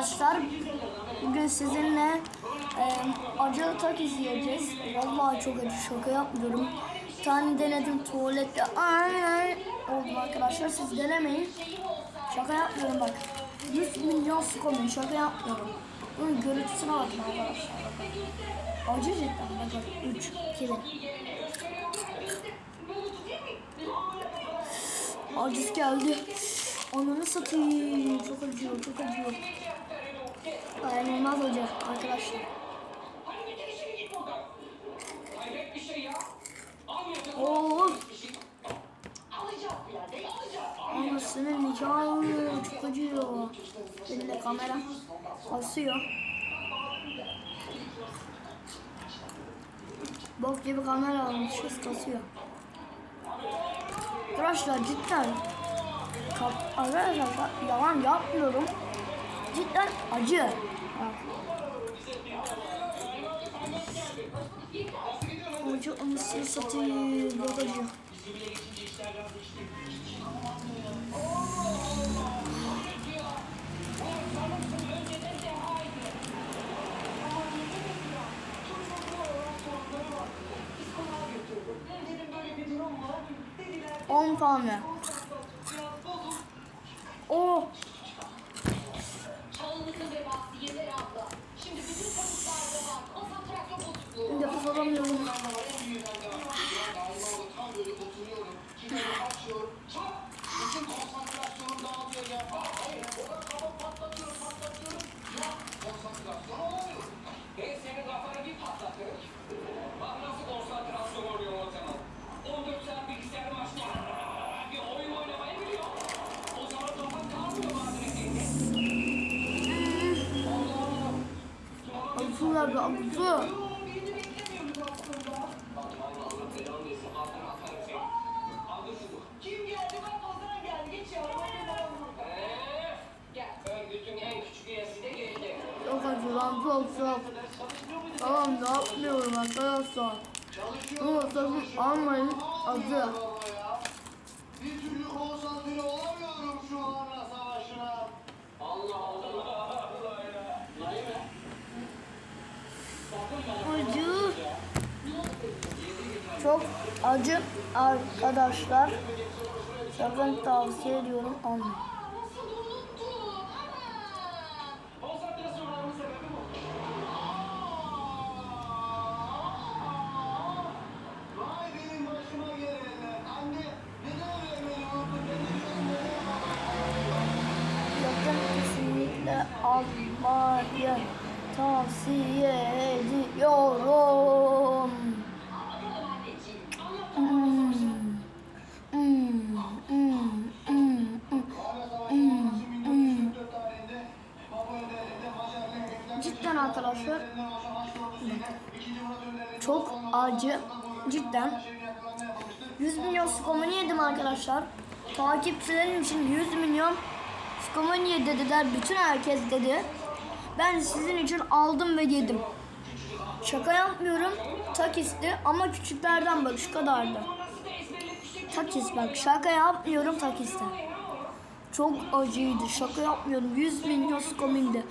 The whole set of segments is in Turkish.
arkadaşlar. Bugün sizinle e, acılı tak izleyeceğiz. Vallahi çok acı şaka yapmıyorum. Bir tane denedim tuvalette. Ay oldum arkadaşlar. Siz denemeyin. Şaka yapmıyorum bak. 100 milyon skomin şaka yapmıyorum. Bunun görüntüsüne bakın arkadaşlar. Acı cidden bak bak. 3, 2, 1. Acısı geldi. Ananı satayım. Çok acıyor, çok acıyor. Dayanılmaz acı arkadaşlar. Oo. Anasının nikahı çok acıyor. Elinde kamera basıyor. Bok gibi kamera almışız kasıyor. Arkadaşlar cidden kap arkadaşlar yalan yapmıyorum. Cidden acı. Bak. Acı anasını satayım. Çok acı. On tane. Oh. Senin kafanı bir patlatır. Bak nasıl konsantrasyon oluyor ortamı. 14 saat bilgisayar başında bir oyun oynamayı biliyor. O zaman kafan kalmıyor bazen eteğinde. Acı verdi acı. Kim çok. Tamam ne yapmıyorum arkadaşlar. Bunu sakın almayın acı. Bir türlü konsantre olamıyorum şu anla savaşına. Allah Allah. Allah ya. Naime. Acı. Çok acı arkadaşlar. Sakın tavsiye ediyorum almayın. Almayın. Tavsiye ediyorum. Hmm. Hmm. Hmm. Hmm. Hmm. Cidden arkadaşlar çok acı. Cidden. 100 milyon skomunu yedim arkadaşlar. Takipçilerim için 100 milyon skomunu ye dediler. Bütün herkes dedi. Ben sizin için aldım ve yedim. Şaka yapmıyorum. Takisti ama küçüklerden bak şu kadardı. Takis bak şaka yapmıyorum takiste. Çok acıydı. Şaka yapmıyorum. 100 milyon skomindi.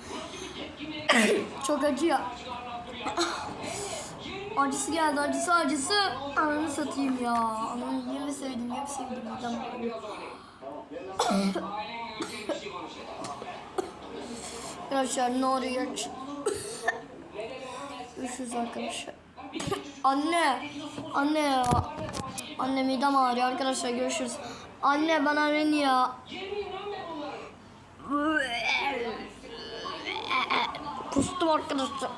Çok acı ya. Acısı geldi, acısı acısı. Ananı satayım ya. Ananı yemi sevdim, yemi sevdim. Ağrıyor. Arkadaşlar ne oluyor? Görüşürüz arkadaşlar. Anne, anne ya. Anne midem ağrıyor arkadaşlar görüşürüz. Anne bana beni ya. Kustum arkadaşlar.